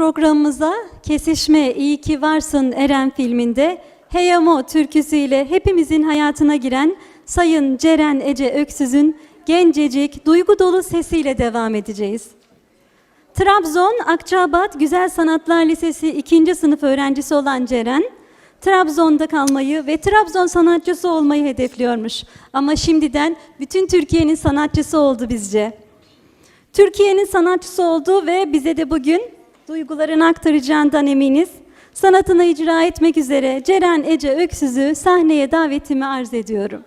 programımıza Kesişme İyi Ki Varsın Eren filminde Heyamo türküsüyle hepimizin hayatına giren Sayın Ceren Ece Öksüz'ün gencecik, duygu dolu sesiyle devam edeceğiz. Trabzon Akçabat Güzel Sanatlar Lisesi 2. sınıf öğrencisi olan Ceren, Trabzon'da kalmayı ve Trabzon sanatçısı olmayı hedefliyormuş. Ama şimdiden bütün Türkiye'nin sanatçısı oldu bizce. Türkiye'nin sanatçısı oldu ve bize de bugün duygularını aktaracağından eminiz. Sanatını icra etmek üzere Ceren Ece Öksüz'ü sahneye davetimi arz ediyorum.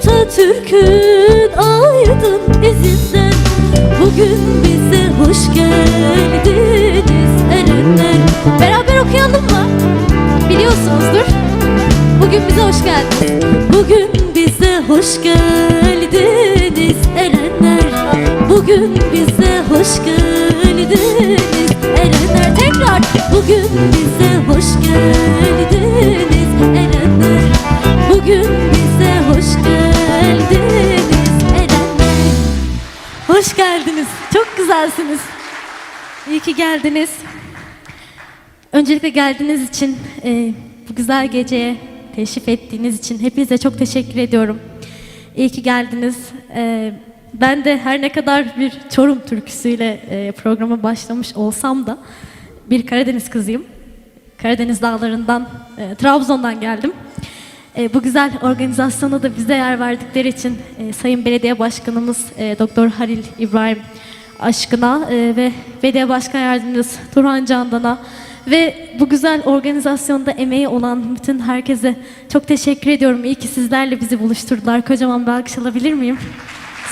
Atatürk'ün aydın izinden Bugün bize hoş geldiniz erenler Beraber okuyalım mı? Biliyorsunuzdur. Bugün bize hoş geldiniz. Bugün bize hoş geldiniz erenler Bugün bize hoş geldiniz erenler Tekrar Bugün bize hoş geldiniz erenler Bugün bize hoş geldiniz erenler Hoş geldiniz. Çok güzelsiniz. İyi ki geldiniz. Öncelikle geldiğiniz için, e, bu güzel geceye teşrif ettiğiniz için hepinize çok teşekkür ediyorum. İyi ki geldiniz. E, ben de her ne kadar bir Çorum türküsüyle e, programa başlamış olsam da bir Karadeniz kızıyım. Karadeniz dağlarından, e, Trabzon'dan geldim. E, bu güzel organizasyona da bize yer verdikleri için e, Sayın Belediye Başkanımız e, Doktor Halil İbrahim Aşkına e, ve Belediye Başkan Yardımcısı Turhan Candan'a ve bu güzel organizasyonda emeği olan bütün herkese çok teşekkür ediyorum. İyi ki sizlerle bizi buluşturdular. Kocaman bir alkış alabilir miyim?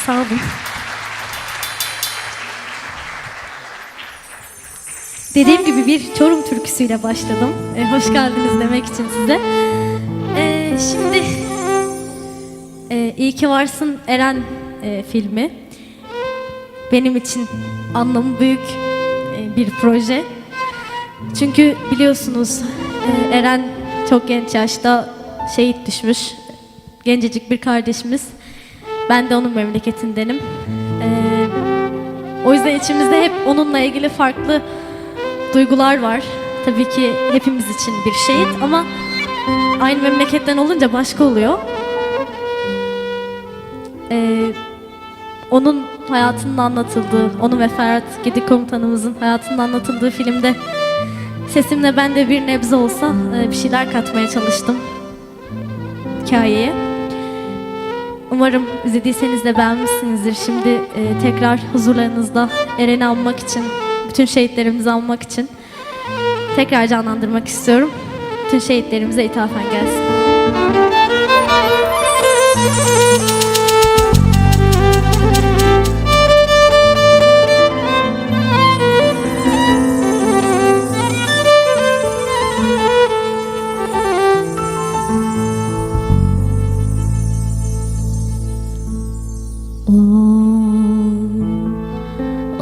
Sağ olun. Dediğim gibi bir Çorum türküsüyle başladım. E, hoş geldiniz demek için size. E, şimdi e, İyi ki Varsın Eren e, filmi benim için anlamı büyük e, bir proje. Çünkü biliyorsunuz e, Eren çok genç yaşta şehit düşmüş. Gencecik bir kardeşimiz. Ben de onun memleketindenim. E, o yüzden içimizde hep onunla ilgili farklı duygular var. Tabii ki hepimiz için bir şehit ama aynı memleketten olunca başka oluyor. Ee, onun hayatının anlatıldığı, onun ve Ferhat Gedik komutanımızın hayatının anlatıldığı filmde sesimle ben de bir nebze olsa e, bir şeyler katmaya çalıştım. hikayeye. Umarım izlediyseniz de beğenmişsinizdir. Şimdi e, tekrar huzurlarınızda Eren'i anmak için, bütün şehitlerimizi anmak için tekrar canlandırmak istiyorum. Bütün şehitlerimize ithafen gelsin.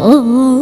Nadis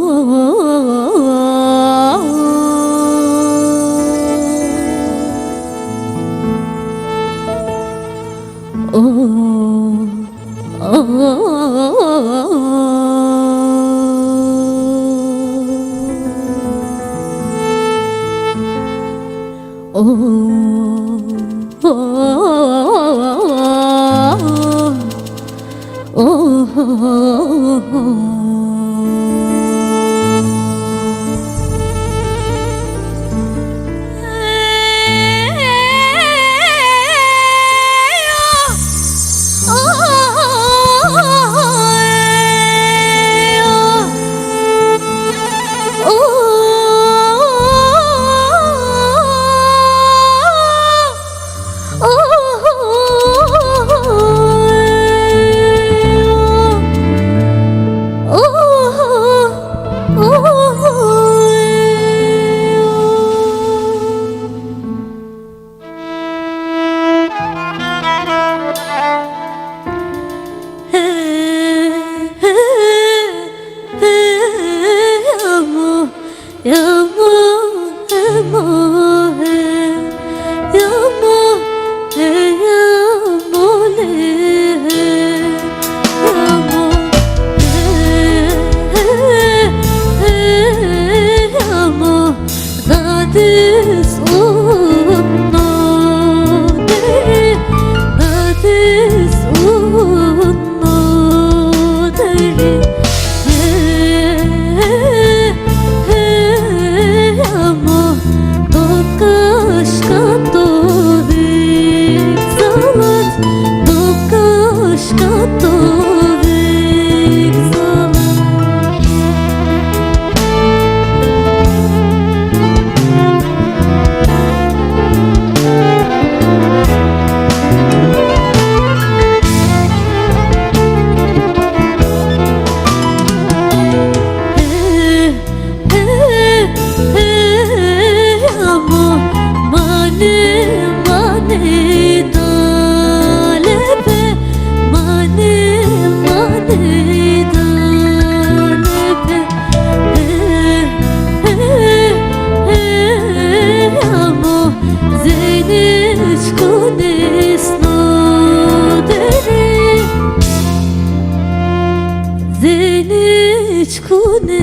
Kunes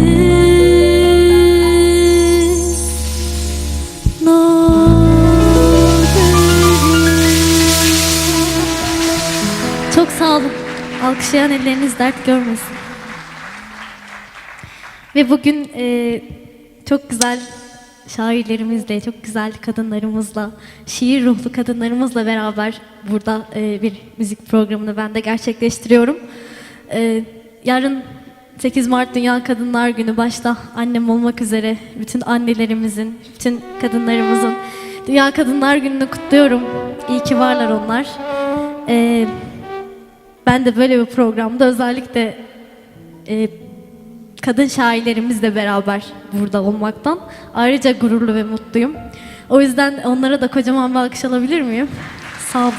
no Çok sağ olun. Alkışlayan elleriniz dert görmesin. Ve bugün e, çok güzel şairlerimizle, çok güzel kadınlarımızla, şiir ruhlu kadınlarımızla beraber burada e, bir müzik programını ben de gerçekleştiriyorum. E, yarın 8 Mart Dünya Kadınlar Günü başta annem olmak üzere bütün annelerimizin, bütün kadınlarımızın Dünya Kadınlar Günü'nü kutluyorum. İyi ki varlar onlar. E, ben de böyle bir programda özellikle e, kadın şairlerimizle beraber burada olmaktan ayrıca gururlu ve mutluyum. O yüzden onlara da kocaman bir alkış alabilir miyim? Sağ olun.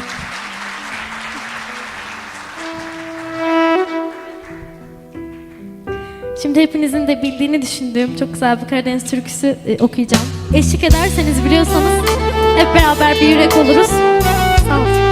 Şimdi hepinizin de bildiğini düşündüğüm çok güzel bir Karadeniz türküsü e, okuyacağım. Eşlik ederseniz biliyorsanız hep beraber bir yürek oluruz. Sağ olun.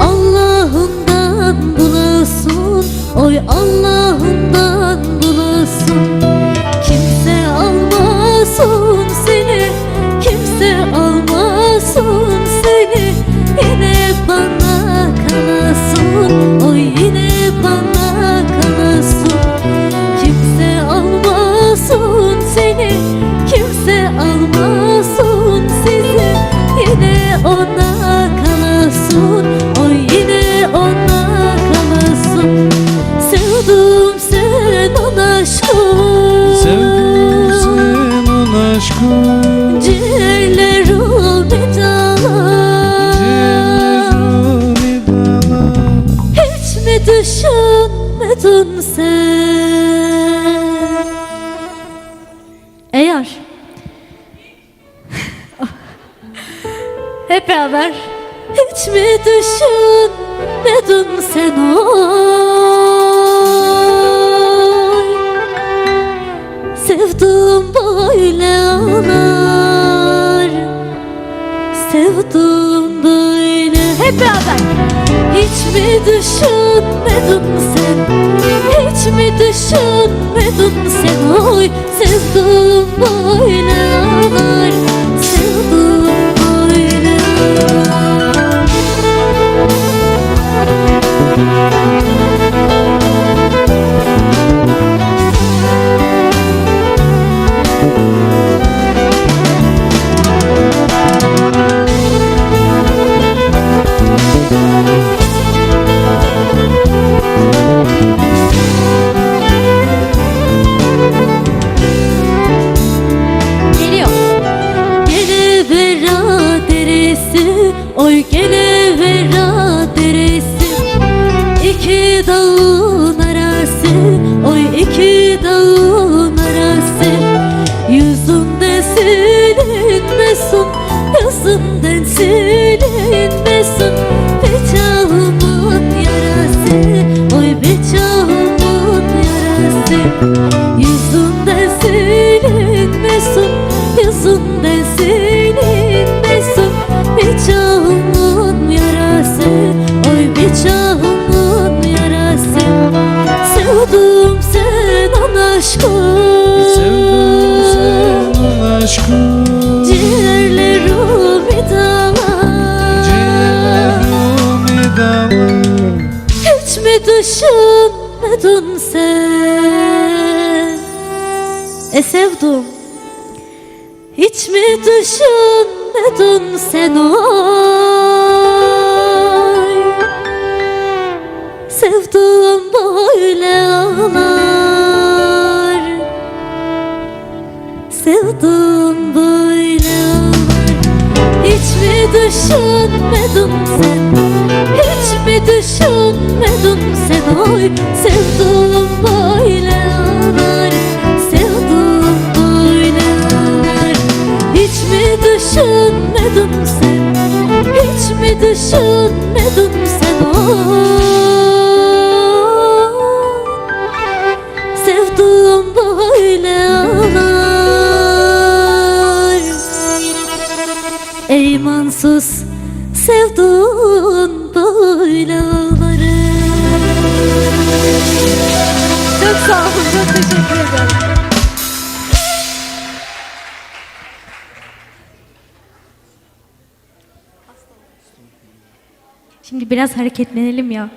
Allah'ından bulasın Oy Allah'ından Hiç mi düşünmedin sen oy Sevdim böyle ağlar Sevdim böyle. Hep beraber. Hiç mi düşünmedin sen. Hiç mi düşünmedin sen. Oy sevdim böyle ağlar Sevdim Música silinmesin E sevdim Hiç mi düşünmedin sen oy? Sevdim böyle ağlar Sevdim böyle Hiç mi düşünmedin sen? Hiç mi düşünmedin sen? Oy sevdim böyle ağlar Sevdim böyle ağlar Hiç mi düşünmedin sen? Hiç mi düşünmedin sen? Oy Eymansız sevdun böyle ağları Çok sağ olun. Çok teşekkür ederim. Şimdi biraz hareketlenelim ya.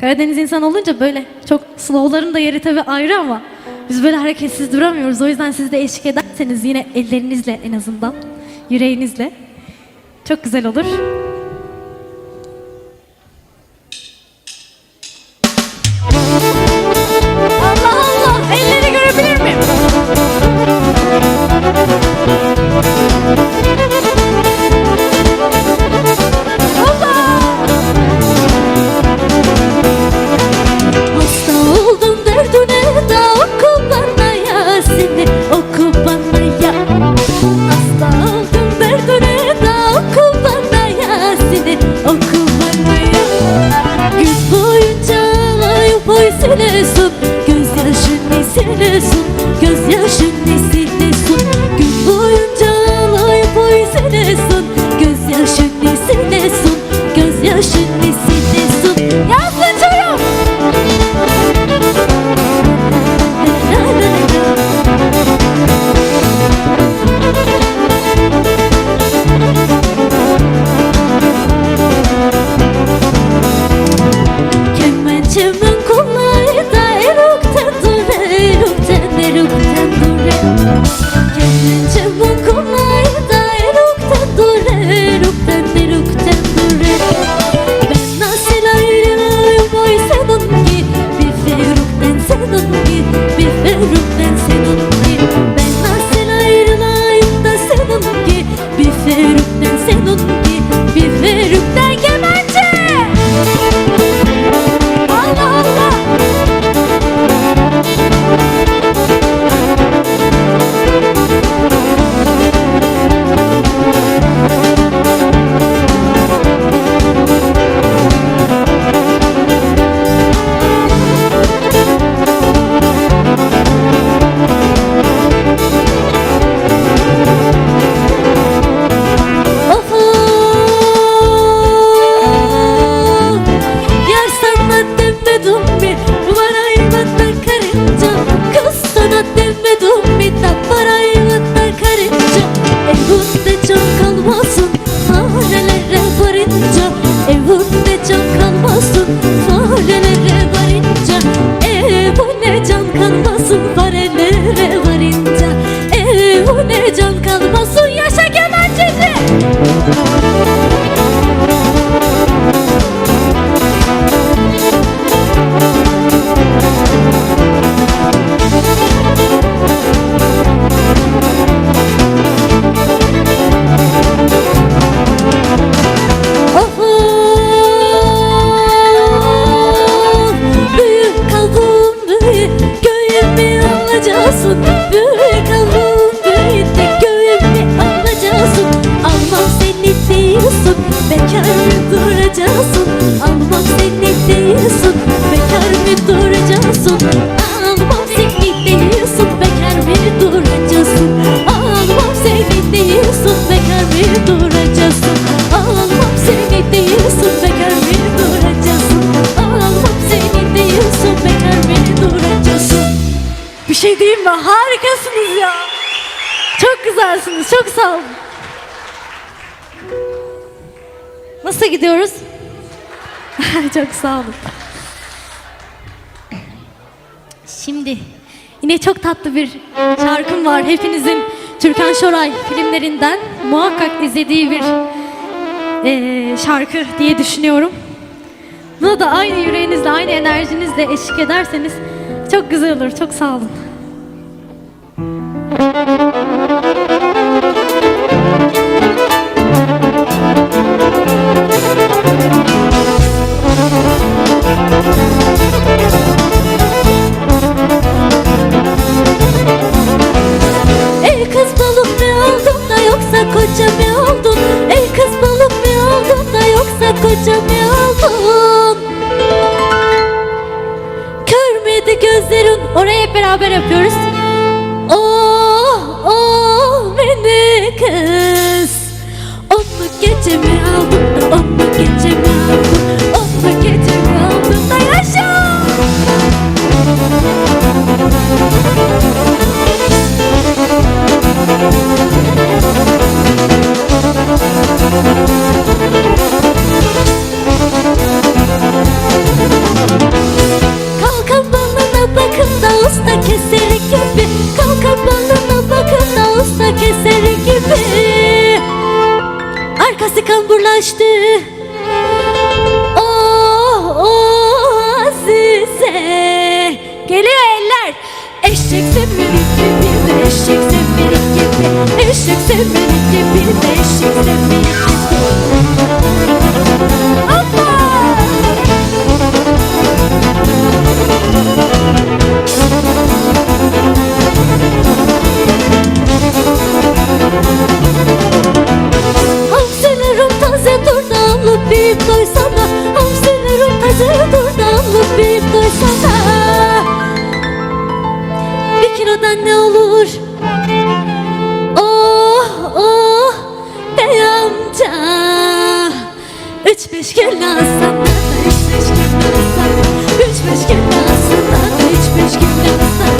Karadeniz insan olunca böyle çok slowların da yeri tabii ayrı ama biz böyle hareketsiz duramıyoruz. O yüzden siz de eşlik ederseniz yine ellerinizle en azından, yüreğinizle çok güzel olur. Şey diyeyim mi? Harikasınız ya. Çok güzelsiniz. Çok sağ olun. Nasıl gidiyoruz? çok sağ olun. Şimdi yine çok tatlı bir şarkım var. Hepinizin Türkan Şoray filmlerinden muhakkak izlediği bir eee, şarkı diye düşünüyorum. Buna da aynı yüreğinizle, aynı enerjinizle eşlik ederseniz çok güzel olur. Çok sağ olun. Koca mı oldun? Ey kız balık mı oldun da yoksa koca mı oldun? Kör gözlerin? Orayı hep beraber yapıyoruz. Eşek semerik gibi de eşek semerik gibi Eşek semerik gibi de eşek semerik gibi Hoppa! Hamsilerim taze dur da alıp bir doysana Kilodan ne olur? Oh oh bey Üç beş kilo alsana da üç beş kilo alsana Üç beş kilo alsana da üç beş kilo alsana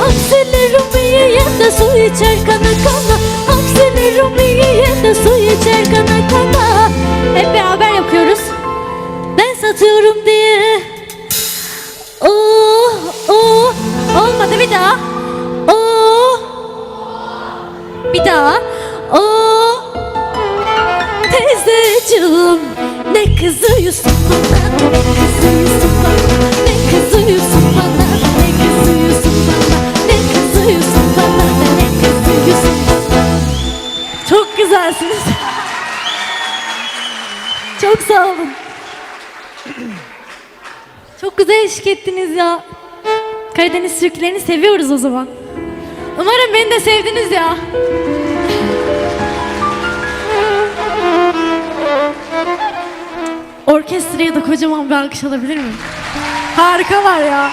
Hamsilerim yiyen de su içer kana kana Hamsilerim yiyen de içer kana ettiniz ya. Karadeniz türkülerini seviyoruz o zaman. Umarım beni de sevdiniz ya. Orkestraya da kocaman bir alkış alabilir miyim? Harikalar ya.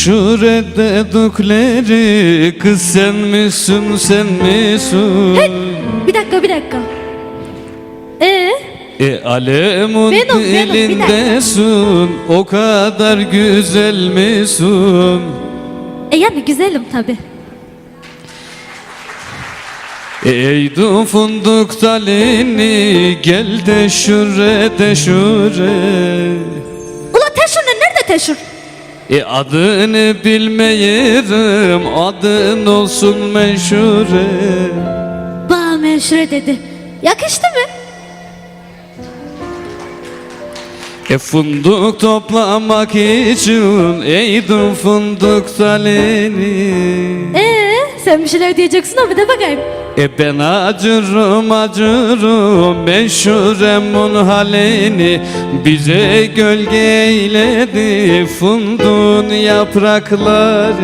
Menşur dedikleri kız sen misin sen misin? Bir dakika bir dakika. Ee? E alemun bir dilindesin O kadar güzel misin? E yani güzelim tabi. Ey du funduk Gel de şure de şure Ulan teşhür ne? Nerede teşhür? E adını bilmeyirim Adın olsun meşhure Bana menşure dedi. Yakıştı mı? E fındık toplamak için Eydin fındık talini Ee, sen bir şeyler diyeceksin ama de bakayım. E ben acırım acırım meşhuremun halini Bize gölge eyledi fundun yaprakları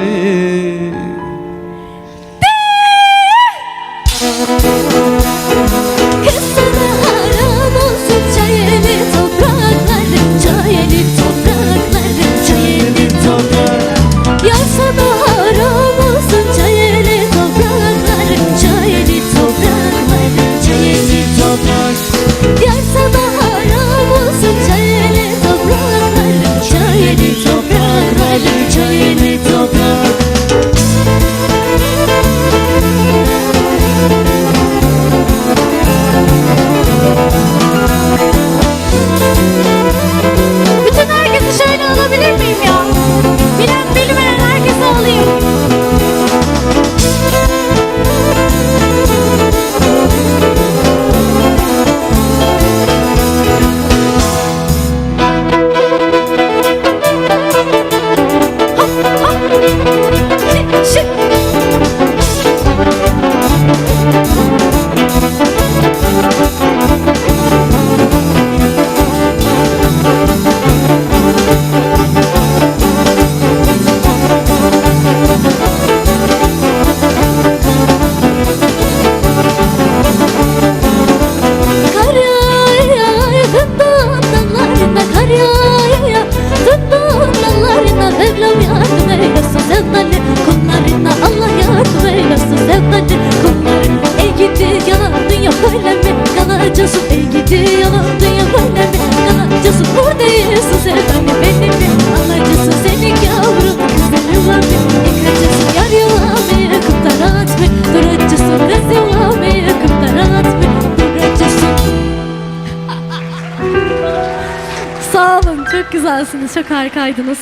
Çok güzelsiniz, çok harikaydınız.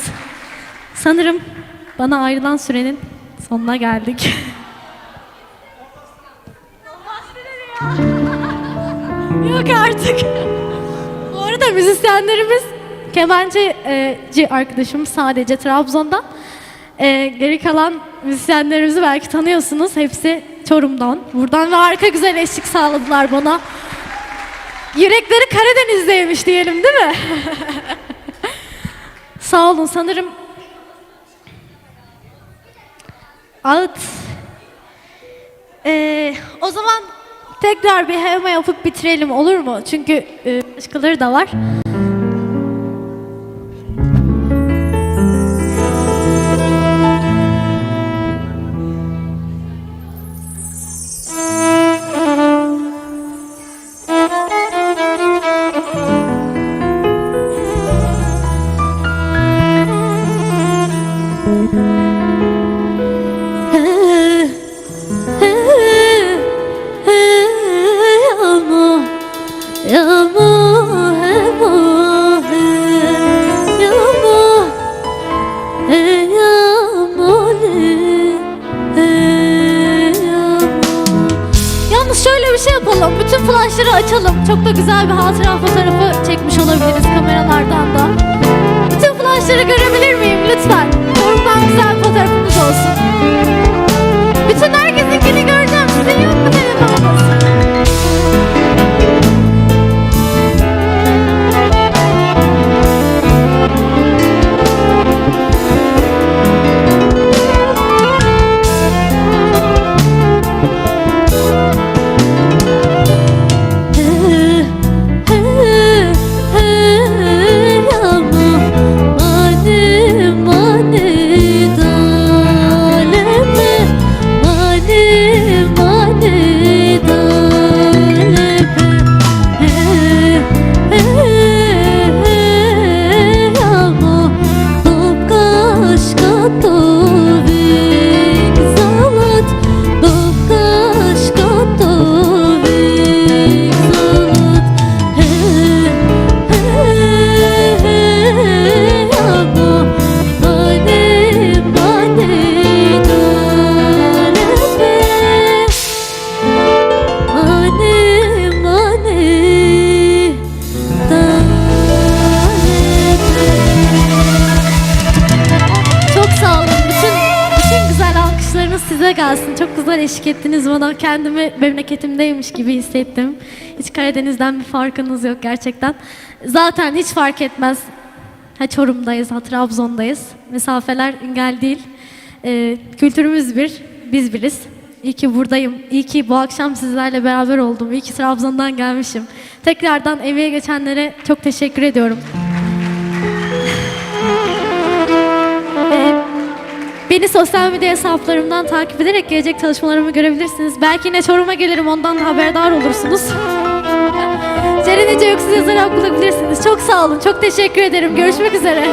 Sanırım bana ayrılan sürenin sonuna geldik. Yok artık. Bu arada müzisyenlerimiz kemancı arkadaşım sadece Trabzon'dan. E, geri kalan müzisyenlerimizi belki tanıyorsunuz. Hepsi Çorum'dan. Buradan ve harika güzel eşlik sağladılar bana. Yürekleri Karadeniz'deymiş diyelim değil mi? Sağ olun sanırım. Alt. Ee, o zaman tekrar bir hema yapıp bitirelim olur mu? Çünkü e, başkaları da var. Güzel eşlik ettiniz bana. Kendimi memleketimdeymiş gibi hissettim. Hiç Karadeniz'den bir farkınız yok gerçekten. Zaten hiç fark etmez. Ha Çorum'dayız, ha Trabzon'dayız. Mesafeler engel değil. Ee, kültürümüz bir, biz biriz. İyi ki buradayım. İyi ki bu akşam sizlerle beraber oldum. İyi ki Trabzon'dan gelmişim. Tekrardan emeğe geçenlere çok teşekkür ediyorum. Beni sosyal medya hesaplarımdan takip ederek gelecek çalışmalarımı görebilirsiniz. Belki yine Çorum'a gelirim ondan da haberdar olursunuz. Ceren Ece Öksüz yazarak bulabilirsiniz. Çok sağ olun. Çok teşekkür ederim. Görüşmek üzere.